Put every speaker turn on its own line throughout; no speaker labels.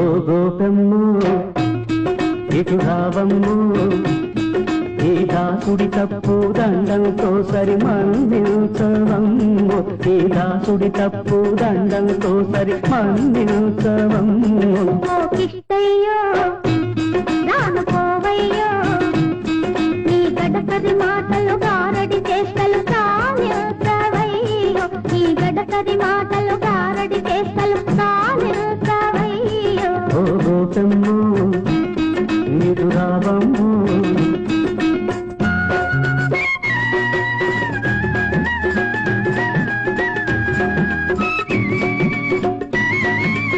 ఓ గోపమ్ము ఇటు రావమ్ము ఈ దాసుడి తప్పు దండంతో సరి మన్నించవమ్ము ఈ దాసుడి తప్పు దండంతో సరి మన్నించవమ్ము
కిష్టయ్యో రాను నీ గడపది మాటలు గారడి చేష్టలు కానివయ్యో నీ గడపది మాటలు గారడి చేష్టలు కానివయ్యో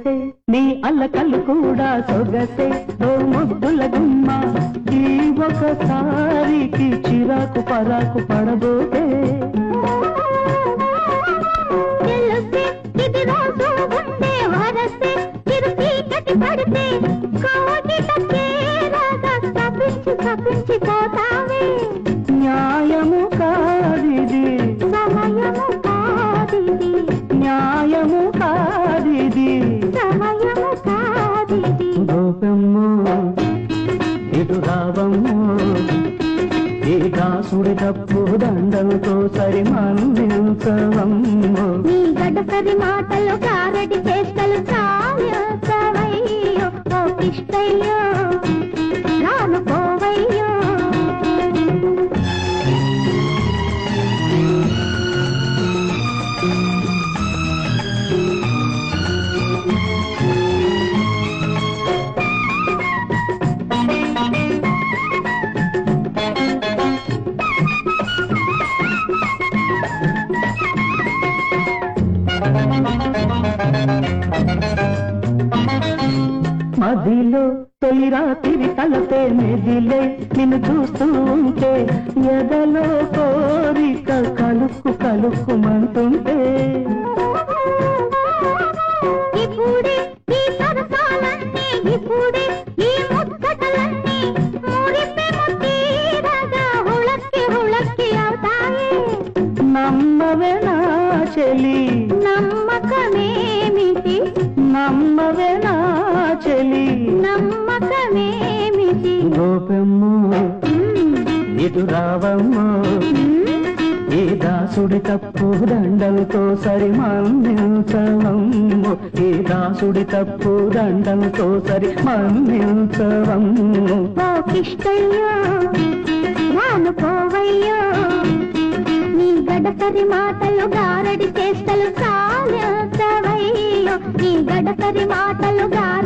సొగసే. నీ అల్లకల్లు కూడా సొగసే. ఓ ముద్దుల గుమ్మ ఈ ఒకసారికి చిరాకు పరాకు పడబోతే.
తెలుసే ఇది రోజు ఉండే పడితే
దాసుడి తప్పు దండంతో సరి మన్నించవమ్ము
నీ గడపది మాటలు కారటి చేష్టలు చాలవయ్యో
మదిలో తొలి రాత్రి తలపే మెదిలే నిన్ను చూస్తూ ఉంటే ఎదలో కోరిక కలుక్కు కలుక్కుమంటుంటే నమ్మవే నా చెలి నమ్మవే నా చెలి.
నమ్మకమేమిటి?
గోపెమ్ము
మ్మ్.
ఇటు రావమ్ము ఈ దాసుడి తప్పు దండంతో సరి మన్నించవమ్ము ఈ దాసుడి తప్పు దండంతో సరి మన్నించవమ్ము
ఓ కిష్టయ్యో రాను పోవయ్యో. నీ గడపరి మాటలు గారడి చేష్టలు చాలవయ్యో నీ గడపరి మాటలు గారడి